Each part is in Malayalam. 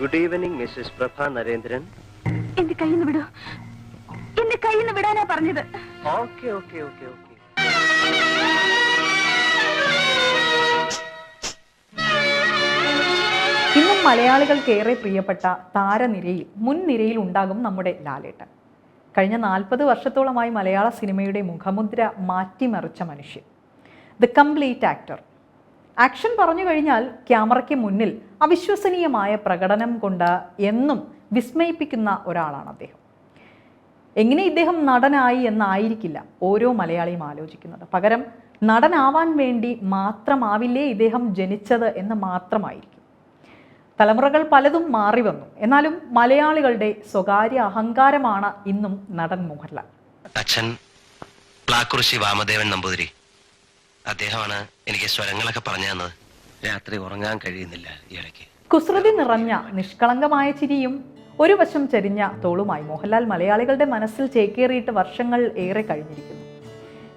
Good evening Mrs Prabha Narendran എന്റെ കയ്യിൽ നിന്ന് വിടൂ. എന്റെ കയ്യിൽ നിന്ന് വിടാനാ പറഞ്ഞത്. ഓക്കെ ഓക്കെ ഓക്കെ ഓക്കെ ഇന്നും മലയാളികൾക്ക് ഏറെ പ്രിയപ്പെട്ട താരനിരയിൽ മുൻനിരയിൽ ഉണ്ടാകും നമ്മുടെ ലാലേട്ടൻ. കഴിഞ്ഞ നാൽപ്പത് വർഷത്തോളമായി മലയാള സിനിമയുടെ മുഖമുദ്ര മാറ്റിമറിച്ച മനുഷ്യൻ. ദ കംപ്ലീറ്റ് ആക്ടർ ആക്ഷൻ പറഞ്ഞു കഴിഞ്ഞാൽ ക്യാമറയ്ക്ക് മുന്നിൽ അവിശ്വസനീയമായ പ്രകടനം കൊണ്ട് എന്നും വിസ്മയിപ്പിക്കുന്ന ഒരാളാണ് അദ്ദേഹം. എങ്ങനെ ഇദ്ദേഹം നടനായി എന്നായിരിക്കില്ല ഓരോ മലയാളിയും ആലോചിക്കുന്നത്. പകരം നടനാവാൻ വേണ്ടി മാത്രമാവില്ലേ ഇദ്ദേഹം ജനിച്ചത് എന്ന് മാത്രമായിരിക്കും. തലമുറകൾ പലതും മാറി വന്നു. എന്നാലും മലയാളികളുടെ സ്വകാര്യ അഹങ്കാരമാണ് ഇന്നും നടൻ മോഹൻലാൽ. അച്ഛൻ പ്ലാക്കുറിശി വാമദേവൻ നമ്പൂതിരി. അദ്ദേഹമാണ് എനിക്ക് സ്വരങ്ങളൊക്കെ പറഞ്ഞു തന്നത്. രാത്രി ഉറങ്ങാൻ കഴിയുന്നില്ല ഇടയ്ക്ക്. കുസൃതി നിറഞ്ഞ നിഷ്കളങ്കമായ ചിരിയും ഒരു വശം ചെരിഞ്ഞ തോളുമായി മോഹൻലാൽ മലയാളികളുടെ മനസ്സിൽ ചേക്കേറിയിട്ട് വർഷങ്ങൾ ഏറെ കഴിഞ്ഞിരിക്കുന്നു.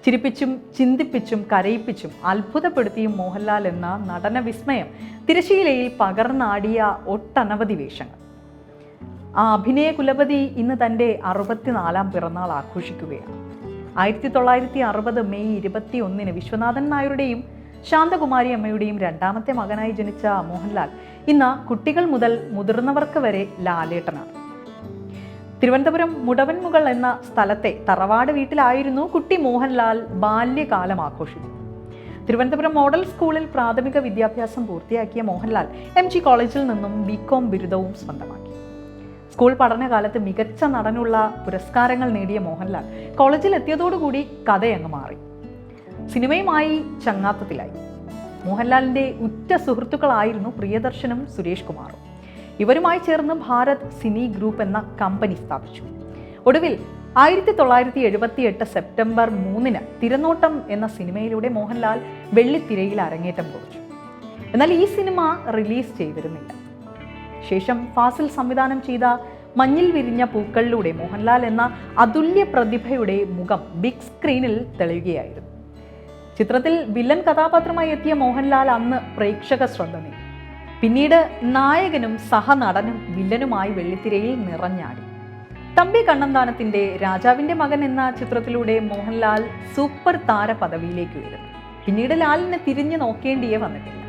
ചിരിപ്പിച്ചും ചിന്തിപ്പിച്ചും കരയിപ്പിച്ചും അത്ഭുതപ്പെടുത്തിയും മോഹൻലാൽ എന്ന നടന വിസ്മയം തിരശീലയിൽ പകർന്നാടിയ ഒട്ടനവധി വേഷങ്ങൾ. ആ അഭിനയ കുലപതി ഇന്ന് തന്റെ അറുപത്തിനാലാം പിറന്നാൾ ആഘോഷിക്കുകയാണ്. ആയിരത്തി തൊള്ളായിരത്തി അറുപത് മെയ് ഇരുപത്തി ഒന്നിന് വിശ്വനാഥൻ നായരുടെയും ശാന്തകുമാരി അമ്മയുടെയും രണ്ടാമത്തെ മകനായി ജനിച്ച മോഹൻലാൽ ഇന്ന് കുട്ടികൾ മുതൽ മുതിർന്നവർക്ക് വരെ ലാലേട്ടനാണ്. തിരുവനന്തപുരം മുടവൻമുകൾ എന്ന സ്ഥലത്തെ തറവാട് വീട്ടിലായിരുന്നു കുട്ടി മോഹൻലാൽ ബാല്യകാലം ആഘോഷിച്ചത്. തിരുവനന്തപുരം മോഡൽ സ്കൂളിൽ പ്രാഥമിക വിദ്യാഭ്യാസം പൂർത്തിയാക്കിയ മോഹൻലാൽ എം കോളേജിൽ നിന്നും ബികോം ബിരുദവും സ്വന്തമാക്കി. സ്കൂൾ പഠനകാലത്ത് മികച്ച നടനുള്ള പുരസ്കാരങ്ങൾ നേടിയ മോഹൻലാൽ കോളേജിൽ എത്തിയതോടുകൂടി കഥയങ്ങ് മാറി. സിനിമയുമായി ചങ്ങാത്തത്തിലായി. മോഹൻലാലിന്റെ ഉറ്റ സുഹൃത്തുക്കളായിരുന്നു പ്രിയദർശനും സുരേഷ് കുമാറും. ഇവരുമായി ചേർന്ന് ഭാരത് സിനി ഗ്രൂപ്പ് എന്ന കമ്പനി സ്ഥാപിച്ചു. ഒടുവിൽ ആയിരത്തി തൊള്ളായിരത്തി എഴുപത്തി എട്ട് സെപ്റ്റംബർ മൂന്നിന് തിരനോട്ടം എന്ന സിനിമയിലൂടെ മോഹൻലാൽ വെള്ളിത്തിരയിൽ അരങ്ങേറ്റം കുറിച്ചു. എന്നാൽ ഈ സിനിമ റിലീസ് ചെയ്തിരുന്നില്ല. ശേഷം ഫാസിൽ സംവിധാനം ചെയ്ത മഞ്ഞിൽ വിരിഞ്ഞ പൂക്കളിലൂടെ മോഹൻലാൽ എന്ന അതുല്യ പ്രതിഭയുടെ മുഖം ബിഗ് സ്ക്രീനിൽ തെളിയുകയായിരുന്നു. ചിത്രത്തിൽ വില്ലൻ കഥാപാത്രമായി എത്തിയ മോഹൻലാൽ അന്ന് പ്രേക്ഷക ശ്രദ്ധ നേടി. പിന്നീട് നായകനും സഹനടനും വില്ലനുമായി വെള്ളിത്തിരയിൽ നിറഞ്ഞാടി. തമ്പി കണ്ണന്താനത്തിന്റെ രാജാവിന്റെ മകൻ എന്ന ചിത്രത്തിലൂടെ മോഹൻലാൽ സൂപ്പർ താര പദവിയിലേക്ക് ഉയരുന്നു. പിന്നീട് ലാലിനെ തിരിഞ്ഞു നോക്കേണ്ടിയേ വന്നിട്ടില്ല.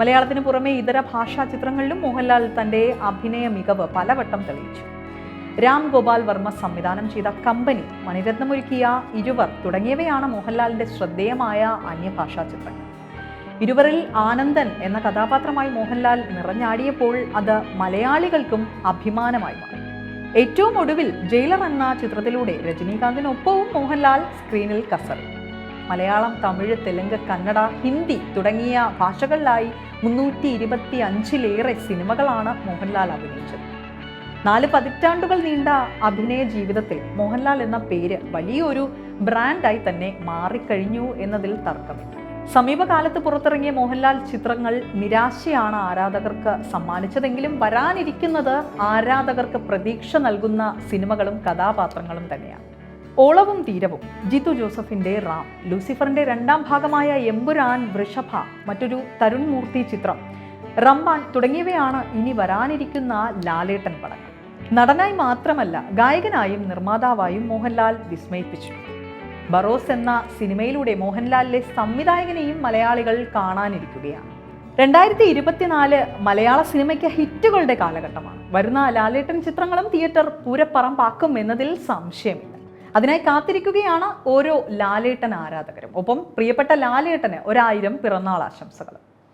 മലയാളത്തിന് പുറമെ ഇതര ഭാഷാ ചിത്രങ്ങളിലും മോഹൻലാൽ തന്റെ അഭിനയ മികവ് പലവട്ടം തെളിയിച്ചു. രാം ഗോപാൽ വർമ്മ സംവിധാനം ചെയ്ത കമ്പനി മണിരത്നമൊരുക്കിയ ഇരുവർ തുടങ്ങിയവയാണ് മോഹൻലാലിന്റെ ശ്രദ്ധേയമായ അന്യഭാഷാ ചിത്രങ്ങൾ. ഇരുവരിൽ ആനന്ദൻ എന്ന കഥാപാത്രമായി മോഹൻലാൽ നിറഞ്ഞാടിയപ്പോൾ അത് മലയാളികൾക്കും അഭിമാനമായി മാറി. ഏറ്റവും ഒടുവിൽ ജയിലർ എന്ന ചിത്രത്തിലൂടെ രജനീകാന്തിനൊപ്പവും മോഹൻലാൽ സ്ക്രീനിൽ കസറി. മലയാളം തമിഴ് തെലുങ്ക് കന്നഡ ഹിന്ദി തുടങ്ങിയ ഭാഷകളിലായി മുന്നൂറ്റി ഇരുപത്തി അഞ്ചിലേറെ സിനിമകളാണ് മോഹൻലാൽ അഭിനയിച്ചത്. നാല് പതിറ്റാണ്ടുകൾ നീണ്ട അഭിനയ ജീവിതത്തിൽ മോഹൻലാൽ എന്ന പേര് വലിയൊരു ബ്രാൻഡായി തന്നെ മാറിക്കഴിഞ്ഞു എന്നതിൽ തർക്കമില്ല. സമീപകാലത്ത് പുറത്തിറങ്ങിയ മോഹൻലാൽ ചിത്രങ്ങൾ നിരാശയാണ് ആരാധകർക്ക് സമ്മാനിച്ചതെങ്കിലും വരാനിരിക്കുന്നത് ആരാധകർക്ക് പ്രതീക്ഷ നൽകുന്ന സിനിമകളും കഥാപാത്രങ്ങളും തന്നെയാണ്. ഓളവും തീരവും. ജിത്തു ജോസഫിന്റെ റാം. ലൂസിഫറിന്റെ രണ്ടാം ഭാഗമായ എമ്പുരാൻ വൃഷഭ മറ്റൊരു തരുൺ മൂർത്തി ചിത്രം. റമ്പാൻ തുടങ്ങിയവയാണ് ഇനി വരാനിരിക്കുന്ന ലാലേട്ടൻ പടങ്ങൾ. നടനായി മാത്രമല്ല ഗായകനായും നിർമ്മാതാവായും മോഹൻലാൽ വിസ്മയിപ്പിച്ചു ബറോസ് എന്ന സിനിമയിലൂടെ മോഹൻലാലിലെ സംവിധായകനെയും മലയാളികൾ കാണാനിരിക്കുകയാണ്. രണ്ടായിരത്തി ഇരുപത്തിനാല് മലയാള സിനിമയ്ക്ക് ഹിറ്റുകളുടെ കാലഘട്ടമാണ്. വരുന്ന ലാലേട്ടൻ ചിത്രങ്ങളും തിയേറ്റർ പൂരപ്പറമ്പാക്കും എന്നതിൽ സംശയമില്ല. അതിനായി കാത്തിരിക്കുകയാണ് ഓരോ ലാലേട്ടൻ ആരാധകരും. ഒപ്പം പ്രിയപ്പെട്ട ലാലേട്ടന് ഒരായിരം പിറന്നാൾ ആശംസകൾ